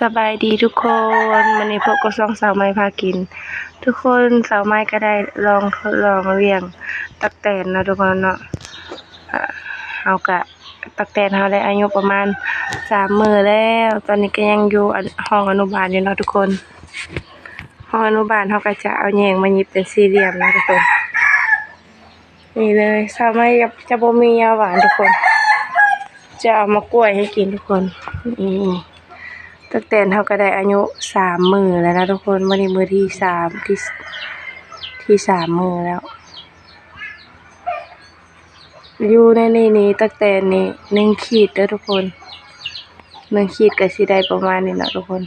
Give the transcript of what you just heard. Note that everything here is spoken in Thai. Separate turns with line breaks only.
สบายดีทุกคนวันนี้พบกับช่องสาวไม้พากิน ทุกคนสาวไม้ก็ได้ลองทดลองเลี้ยงตักแตนนะทุกคนเนาะเฮากะตักแตนเฮาได้อายุประมาณสามมือแล้ว ตอนนี้ก็ยังอยู่ห้องอนุบาลอยู่เนาะทุกคน ห้องอนุบาลเฮาก็จะเอาแยงมาหยิบเป็นสี่เหลี่ยมนะทุกคนนี่เลยสาวไม้จะบ่มียาหวานทุกคน จะเอามากล้วยให้กินทุกคนนี่ ตั้งแต่เท่าก็ได้อายุสามมือแล้วนะทุกคนวันนี้มือที่สามที่ที่สามมือแล้ว อยู่ในนี้นี้ตั้งแต่นี้หนึ่งขีดเด้อทุกคนหนึ่งขีดกับสิได้ประมาณนี้นะทุกคน